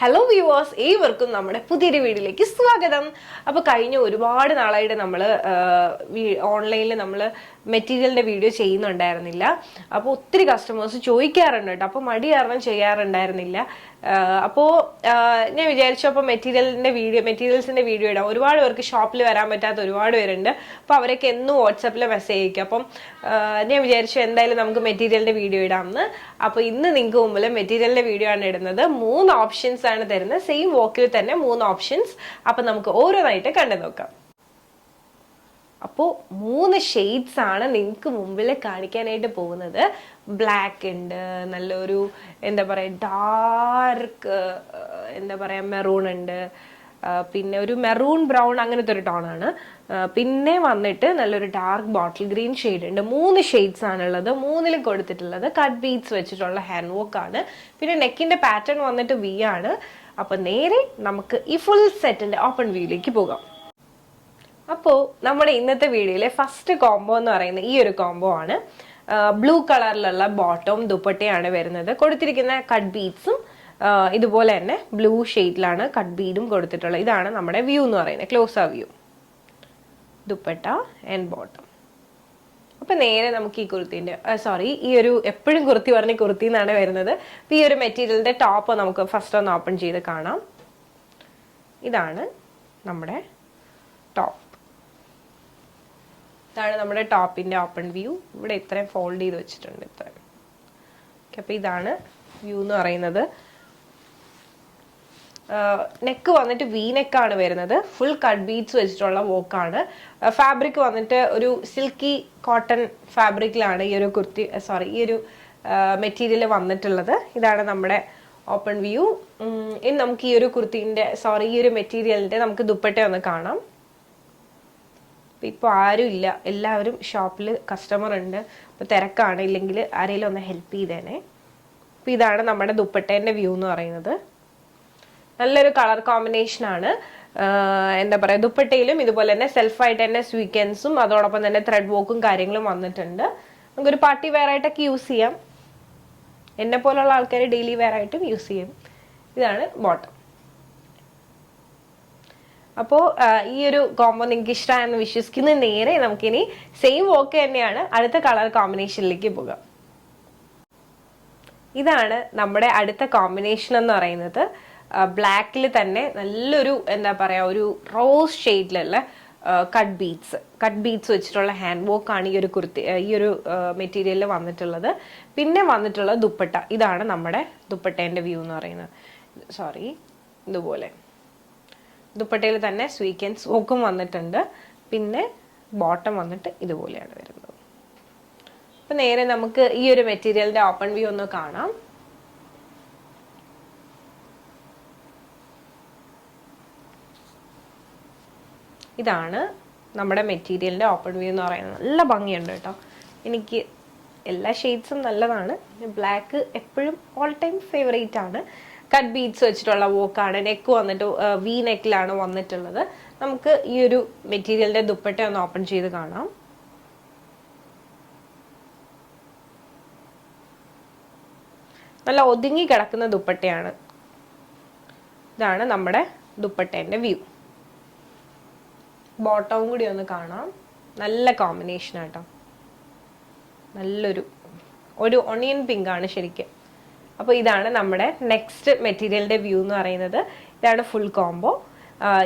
Hello viewers ഏവർക്കും നമ്മുടെ പുതിയൊരു വീഡിയോയിലേക്ക് സ്വാഗതം. അപ്പോൾ കഴിഞ്ഞ ഒരുപാട് നാളായിട്ട് നമ്മൾ ഓൺലൈനിൽ നമ്മൾ മെറ്റീരിയലിന്റെ വീഡിയോ ചെയ്യുന്നുണ്ടായിരുന്നില്ല. അപ്പോൾ ഒത്തിരി കസ്റ്റമേഴ്സ് ചോദിക്കാറുണ്ട് കേട്ടോ. അപ്പോൾ മടി കാരണം ചെയ്യാറുണ്ടായിരുന്നില്ല. അപ്പോൾ ഞാൻ വിചാരിച്ചു അപ്പോൾ മെറ്റീരിയലിന്റെ വീഡിയോ മെറ്റീരിയൽസിന്റെ വീഡിയോ ഇടാം. ഒരുപാട് പേർക്ക് ഷോപ്പിൽ വരാൻ പറ്റാത്ത ഒരുപാട് പേരുണ്ട്. അപ്പോൾ അവരൊക്കെ എന്നും വാട്സപ്പിൽ മെസ്സേജ് അയക്കും. അപ്പം ഞാൻ വിചാരിച്ചു എന്തായാലും നമുക്ക് മെറ്റീരിയലിന്റെ വീഡിയോ ഇടാമെന്ന് അപ്പോൾ ഇന്ന് നിങ്ങൾക്ക് മുമ്പിൽ മെറ്റീരിയലിന്റെ വീഡിയോ ആണ് ഇടുന്നത്. മൂന്ന് ഓപ്ഷൻസ് ആണ് തരുന്നത്. സെയിം വോക്കിൽ തന്നെ മൂന്ന് ഓപ്ഷൻസ് അപ്പം നമുക്ക് ഓരോന്നായിട്ട് കണ്ടു നോക്കാം. അപ്പോൾ മൂന്ന് ഷെയ്ഡ്സ് ആണ് നിങ്ങൾക്ക് മുമ്പിൽ കാണിക്കാനായിട്ട് പോകുന്നത്. ബ്ലാക്ക് ഉണ്ട് നല്ലൊരു എന്താ പറയുക ഡാർക്ക് എന്താ പറയുക മെറൂൺ ഉണ്ട്. പിന്നെ ഒരു മെറൂൺ ബ്രൗൺ അങ്ങനത്തെ ഒരു ആണ്. പിന്നെ വന്നിട്ട് നല്ലൊരു ഡാർക്ക് ബോട്ടിൽ ഗ്രീൻ ഷെയ്ഡ് ഉണ്ട്. മൂന്ന് ഷെയ്ഡ്സ് ആണുള്ളത്. മൂന്നിലും കൊടുത്തിട്ടുള്ളത് കട്ട് ബീഡ്സ് വെച്ചിട്ടുള്ള ഹാൻഡ് വർക്ക് ആണ്. പിന്നെ നെക്കിന്റെ പാറ്റേൺ വന്നിട്ട് വി ആണ്. അപ്പൊ നേരെ നമുക്ക് ഈ ഫുൾ സെറ്റിന്റെ ഓപ്പൺ വ്യൂയിലേക്ക് പോകാം. അപ്പോൾ നമ്മുടെ ഇന്നത്തെ വീഡിയോയിലെ ഫസ്റ്റ് കോംബോ എന്ന് പറയുന്ന ഈ ഒരു കോംബോ ആണ്. ബ്ലൂ കളറിലുള്ള ബോട്ടവും ദുപ്പട്ടയാണ് വരുന്നത്. കൊടുത്തിരിക്കുന്ന കട്ട് ബീഡ്സും ഇതുപോലെ തന്നെ ബ്ലൂ ഷെയ്ഡിലാണ് കട്ട് ബീഡും കൊടുത്തിട്ടുള്ളത്. ഇതാണ് നമ്മുടെ വ്യൂ എന്ന് പറയുന്നത്. ക്ലോസ് ആ വ്യൂ ദുപ്പട്ട ആൻഡ് ബോട്ടം അപ്പൊ നേരെ നമുക്ക് ഈ കുർത്തിന്റെ സോറി ഈ ഒരു എപ്പോഴും കുർത്തി പറഞ്ഞ് കുർത്തി എന്നാണ് വരുന്നത്. അപ്പൊ ഈ ഒരു മെറ്റീരിയലിന്റെ ടോപ്പ് നമുക്ക് ഫസ്റ്റ് ഒന്ന് ഓപ്പൺ ചെയ്ത് കാണാം. ഇതാണ് നമ്മുടെ ടോപ്പ് ഇതാണ് നമ്മുടെ ടോപ്പിന്റെ ഓപ്പൺ വ്യൂ ഇവിടെ ഇത്രയും ഫോൾഡ് ചെയ്ത് വെച്ചിട്ടുണ്ട് ഇത്രയും. ഓക്കെ അപ്പൊ ഇതാണ് വ്യൂ എന്ന് പറയുന്നത്. നെക്ക് വന്നിട്ട് വി നെക്കാണ് വരുന്നത്. ഫുൾ കട്ട് ബീഡ്സ് വെച്ചിട്ടുള്ള വോക്കാണ് ഫാബ്രിക് വന്നിട്ട് ഒരു സിൽക്കി കോട്ടൺ ഫാബ്രിക്കിലാണ് ഈ ഒരു കുർത്തി സോറി ഈ ഒരു മെറ്റീരിയൽ വന്നിട്ടുള്ളത്. ഇതാണ് നമ്മുടെ ഓപ്പൺ വ്യൂ ഇനി നമുക്ക് ഈ ഒരു കുർത്തിന്റെ സോറി ഈ ഒരു മെറ്റീരിയലിന്റെ നമുക്ക് ദുപ്പട്ട ഒന്ന് കാണാം. ഇപ്പോൾ ആരും ഇല്ല. എല്ലാവരും ഷോപ്പിൽ കസ്റ്റമർ ഉണ്ട്. അപ്പോൾ തിരക്കാണ്. ഇല്ലെങ്കിൽ ആരെങ്കിലും ഒന്ന് ഹെൽപ്പ് ചെയ്തേനെ. അപ്പോൾ ഇതാണ് നമ്മുടെ ദുപ്പട്ടേന്റെ വ്യൂ എന്ന് പറയുന്നത്. നല്ലൊരു കളർ ആണ്. എന്താ പറയുക ദുപ്പട്ടയിലും ഇതുപോലെ തന്നെ സെൽഫായിട്ട് തന്നെ സ്വീക്കൻസും അതോടൊപ്പം തന്നെ ത്രെഡ് വർക്കും കാര്യങ്ങളും വന്നിട്ടുണ്ട്. നമുക്കൊരു പാർട്ടി വെയർ ആയിട്ടൊക്കെ യൂസ് ചെയ്യാം. എന്നെ പോലുള്ള ആൾക്കാർ ഡെയിലി വെയർ ആയിട്ടും യൂസ് ചെയ്യും. ഇതാണ് ബോട്ടം അപ്പോൾ ഈ ഒരു കോംബോ നിങ്ങൾക്ക് ഇഷ്ടമായെന്ന് വിശ്വസിക്കുന്ന നേരെ നമുക്കിനി സെയിം വോക്ക് തന്നെയാണ് അടുത്ത കളർ കോമ്പിനേഷനിലേക്ക് പോകാം. ഇതാണ് നമ്മുടെ അടുത്ത കോമ്പിനേഷൻ എന്ന് പറയുന്നത്. ബ്ലാക്കിൽ തന്നെ നല്ലൊരു എന്താ പറയുക ഒരു റോസ് ഷെയ്ഡിലുള്ള കട്ട് ബീറ്റ്സ് കട്ട് ബീറ്റ്സ് വെച്ചിട്ടുള്ള ഹാൻഡ് വർക്ക് ആണ് ഈ ഒരു കുർത്തി ഈ ഒരു മെറ്റീരിയലിൽ വന്നിട്ടുള്ളത്. പിന്നെ വന്നിട്ടുള്ള ദുപ്പട്ട. ഇതാണ് നമ്മുടെ ദുപ്പട്ടേന്റെ വ്യൂ എന്ന് പറയുന്നത്. സോറി ഇതുപോലെ. ദുപ്പട്ടയിൽ തന്നെ സ്വീക്കൻസ് വോക്കും വന്നിട്ടുണ്ട്. പിന്നെ ബോട്ടം വന്നിട്ട് ഇതുപോലെയാണ് വരുന്നത്. അപ്പം നേരെ നമുക്ക് ഈ ഒരു മെറ്റീരിയലിന്റെ ഓപ്പൺ വ്യൂ ഒന്ന് കാണാം. ഇതാണ് നമ്മുടെ മെറ്റീരിയലിന്റെ ഓപ്പൺ വ്യൂ എന്ന് പറയുന്നത്. നല്ല ഭംഗിയുണ്ട് കേട്ടോ. എനിക്ക് എല്ലാ ഷെയ്ഡ്സും നല്ലതാണ്. ബ്ലാക്ക് എപ്പോഴും ഓൾ ടൈം ഫേവറേറ്റ് ആണ്. കട്ട് ബീഡ്സ് വെച്ചിട്ടുള്ള വോക്കാണ് നെക്ക് വന്നിട്ട് വി നെക്കിലാണ് വന്നിട്ടുള്ളത്. നമുക്ക് ഈ ഒരു മെറ്റീരിയലിന്റെ ദുപ്പട്ട ഒന്ന് ഓപ്പൺ ചെയ്ത് കാണാം. നല്ല ഒതുങ്ങി കിടക്കുന്ന ദുപ്പട്ടയാണ്. ഇതാണ് നമ്മുടെ ദുപ്പട്ടേന്റെ വ്യൂ ബോട്ടവും കൂടി ഒന്ന് കാണാം. നല്ല കോമ്പിനേഷൻ ആട്ടോ. നല്ലൊരു ഒരു ഒണിയൻ പിങ്ക് ആണ് ശരിക്കും. അപ്പോൾ ഇതാണ് നമ്മുടെ നെക്സ്റ്റ് മെറ്റീരിയലിന്റെ വ്യൂ എന്ന് പറയുന്നത്. ഇതാണ് ഫുൾ കോംബോ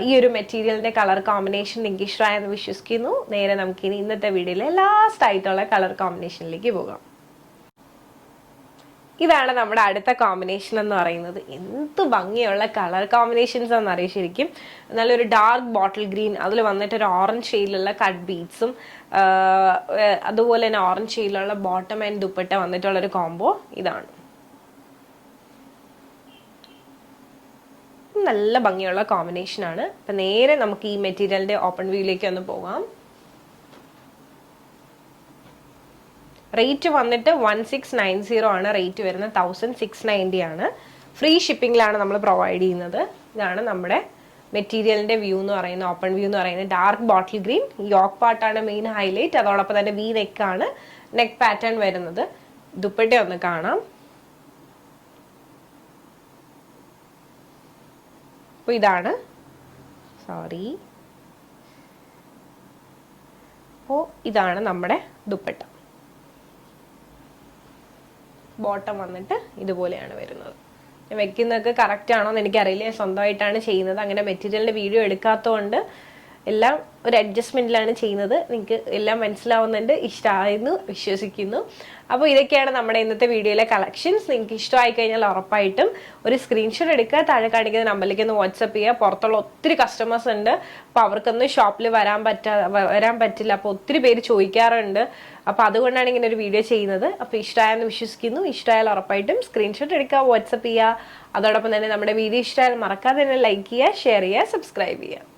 ഈ ഒരു മെറ്റീരിയലിന്റെ കളർ കോമ്പിനേഷൻ നിങ്ങൾക്ക് ഇഷ്ടമായെന്ന് വിശ്വസിക്കുന്നു. നേരെ നമുക്കിനി ഇന്നത്തെ വീഡിയോയിലെ ലാസ്റ്റ് ആയിട്ടുള്ള കളർ കോമ്പിനേഷനിലേക്ക് പോകാം. ഇതാണ് നമ്മുടെ അടുത്ത കോമ്പിനേഷൻ എന്ന് പറയുന്നത്. എന്ത് ഭംഗിയുള്ള കളർ കോമ്പിനേഷൻസ് എന്ന് അറിയാം ശരിക്കും? നല്ലൊരു ഡാർക്ക് ബോട്ടിൽ ഗ്രീൻ അതിൽ വന്നിട്ട് ഒരു ഓറഞ്ച് ഷെയ്ഡിലുള്ള കട്ട് ബീഡ്സും അതുപോലെ തന്നെ ഓറഞ്ച് ഷെയ്ഡിലുള്ള ബോട്ടം ആൻഡ് ദുപ്പട്ട വന്നിട്ടുള്ള ഒരു കോംബോ ഇതാണ്. നല്ല ഭംഗിയുള്ള കോമ്പിനേഷൻ ആണ്. അപ്പൊ നേരെ നമുക്ക് ഈ മെറ്റീരിയലിന്റെ ഓപ്പൺ വ്യൂയിലേക്ക് ഒന്ന് പോകാം. റേറ്റ് വന്നിട്ട് വൺ സിക്സ് നയൻ സീറോ ആണ് റേറ്റ് വരുന്നത് തൗസൻഡ് സിക്സ് നയന്റി ആണ്. ഫ്രീ ഷിപ്പിംഗിലാണ് നമ്മൾ പ്രൊവൈഡ് ചെയ്യുന്നത്. ഇതാണ് നമ്മുടെ മെറ്റീരിയലിന്റെ വ്യൂ എന്ന് പറയുന്നത് ഓപ്പൺ വ്യൂ എന്ന് പറയുന്നത് ഡാർക്ക് ബോട്ടിൽ ഗ്രീൻ യോക്ക് പാർട്ടാണ് മെയിൻ ഹൈലൈറ്റ് അതോടൊപ്പം തന്നെ വി നെക്ക് ആണ് നെക്ക് പാറ്റേൺ വരുന്നത്. ദുപ്പട്ട ഒന്ന് കാണാം. അപ്പോൾ ഇതാണ്. സോറി അപ്പോൾ ഇതാണ് നമ്മുടെ ദുപ്പട്ട. ബോട്ടം വന്നിട്ട് ഇതുപോലെയാണ് വരുന്നത്. വെക്കുന്നതൊക്കെ കറക്റ്റ് ആണോ എന്ന് എനിക്കറിയില്ല സ്വന്തമായിട്ടാണ് ചെയ്യുന്നത്. അങ്ങനെ മെറ്റീരിയലിന്റെ വീഡിയോ എടുക്കാത്തതുകൊണ്ട് എല്ലാം ഒരു അഡ്ജസ്റ്റ്മെന്റിലാണ് ചെയ്യുന്നത്. നിങ്ങൾക്ക് എല്ലാം മനസ്സിലാവുന്നുണ്ട് ഇഷ്ടമായെന്ന് വിശ്വസിക്കുന്നു. അപ്പോൾ ഇതൊക്കെയാണ് നമ്മുടെ ഇന്നത്തെ വീഡിയോയിലെ കളക്ഷൻസ് നിങ്ങൾക്ക് ഇഷ്ടമായി കഴിഞ്ഞാൽ ഉറപ്പായിട്ടും ഒരു സ്ക്രീൻഷോട്ട് എടുക്കുക താഴെ കാണിക്കുന്ന നമ്പറിലേക്ക് ഒന്ന് വാട്സപ്പ് ചെയ്യുക. പുറത്തുള്ള ഒത്തിരി കസ്റ്റമേഴ്സ് ഉണ്ട്. അപ്പോൾ അവർക്കൊന്നും ഷോപ്പിൽ വരാൻ പറ്റാ വരാൻ പറ്റില്ല. അപ്പോൾ ഒത്തിരി പേര് ചോദിക്കാറുണ്ട്. അപ്പോൾ അതുകൊണ്ടാണ് ഇങ്ങനെ ഒരു വീഡിയോ ചെയ്യുന്നത്. അപ്പോൾ ഇഷ്ടമായെന്ന് വിശ്വസിക്കുന്നു. ഇഷ്ടമായാൽ ഉറപ്പായിട്ടും സ്ക്രീൻഷോട്ട് എടുക്കുക വാട്സപ്പ് ചെയ്യുക. അതോടൊപ്പം തന്നെ നമ്മുടെ വീഡിയോ ഇഷ്ടമായാൽ മറക്കാതെ തന്നെ ലൈക്ക് ചെയ്യുക ഷെയർ ചെയ്യുക സബ്സ്ക്രൈബ് ചെയ്യുക.